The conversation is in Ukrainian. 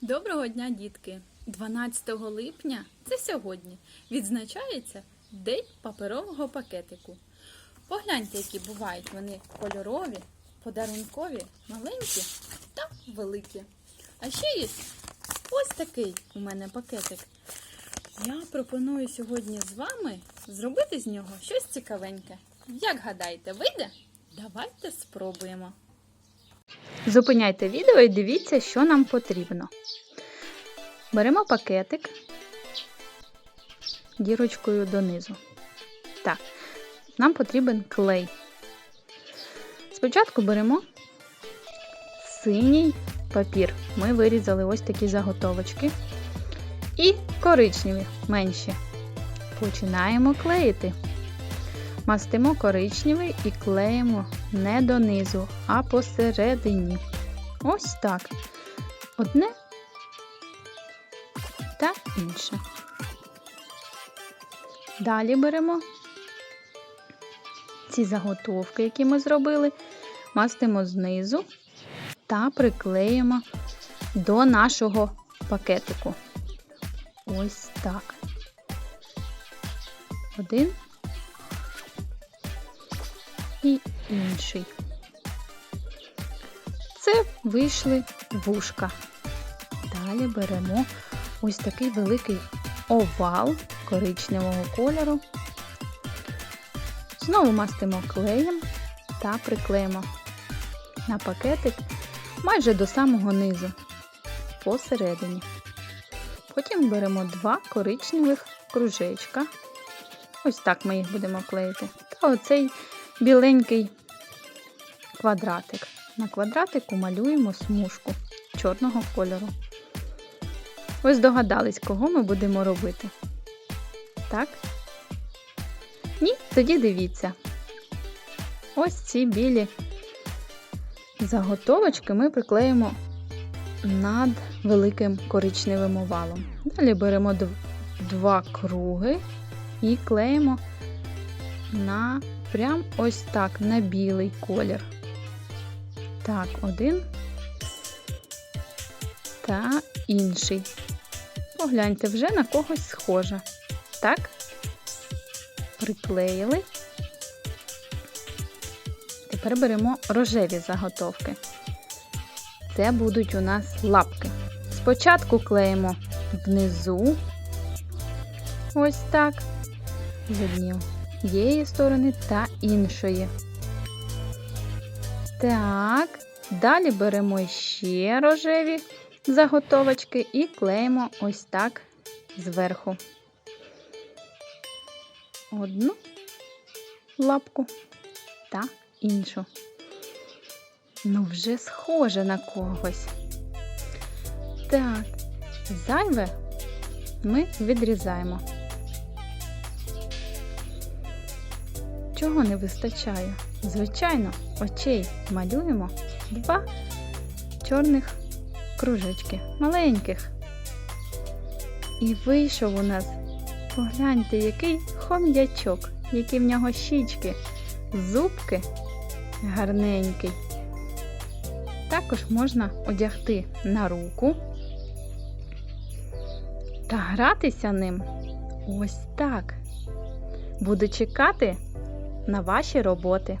Доброго дня, дітки! 12 липня це сьогодні відзначається День паперового пакетику. Погляньте, які бувають вони кольорові, подарункові, маленькі та великі. А ще є ось такий у мене пакетик. Я пропоную сьогодні з вами зробити з нього щось цікавеньке. Як гадаєте, вийде? Давайте спробуємо. Зупиняйте відео і дивіться, що нам потрібно. Беремо пакетик дірочкою донизу. Так, нам потрібен клей. Спочатку беремо синій папір. Ми вирізали ось такі заготовочки. І коричневі менші. Починаємо клеїти. Мастимо коричневий і клеїмо не донизу, а посередині. Ось так. Одне та інше. Далі беремо ці заготовки, які ми зробили, мастимо знизу та приклеїмо до нашого пакетику. Ось так. Один і інший. Це вийшли вушка. Далі беремо ось такий великий овал коричневого кольору. Знову мастимо клеєм та приклеїмо на пакетик майже до самого низу, посередині. Потім беремо два коричневих кружечка. Ось так ми їх будемо клеїти. Та оцей біленький квадратик. На квадратику малюємо смужку чорного кольору. Ви здогадались, кого ми будемо робити? Так? Ні? Тоді дивіться. Ось ці білі заготовочки ми приклеїмо над великим коричневим овалом. Далі беремо два круги і клеїмо на прям ось так, на білий колір. Так, один та інший. Погляньте, вже на когось схоже. Так? Приклеїли. Тепер беремо рожеві заготовки. Це будуть у нас лапки. Спочатку клеїмо внизу, ось так, з однієї сторони та іншої. Так, далі беремо ще рожеві заготовочки і клеїмо ось так зверху. Одну лапку та іншу. Ну, вже схоже на когось. Так, зайве ми відрізаємо. Чого не вистачає? Звичайно, очей малюємо два чорних кружечки, маленьких. І вийшов у нас, погляньте, який хом'ячок, які в нього щічки, зубки гарненький. Також можна одягти на руку та гратися ним ось так. Буду чекати на ваші роботи.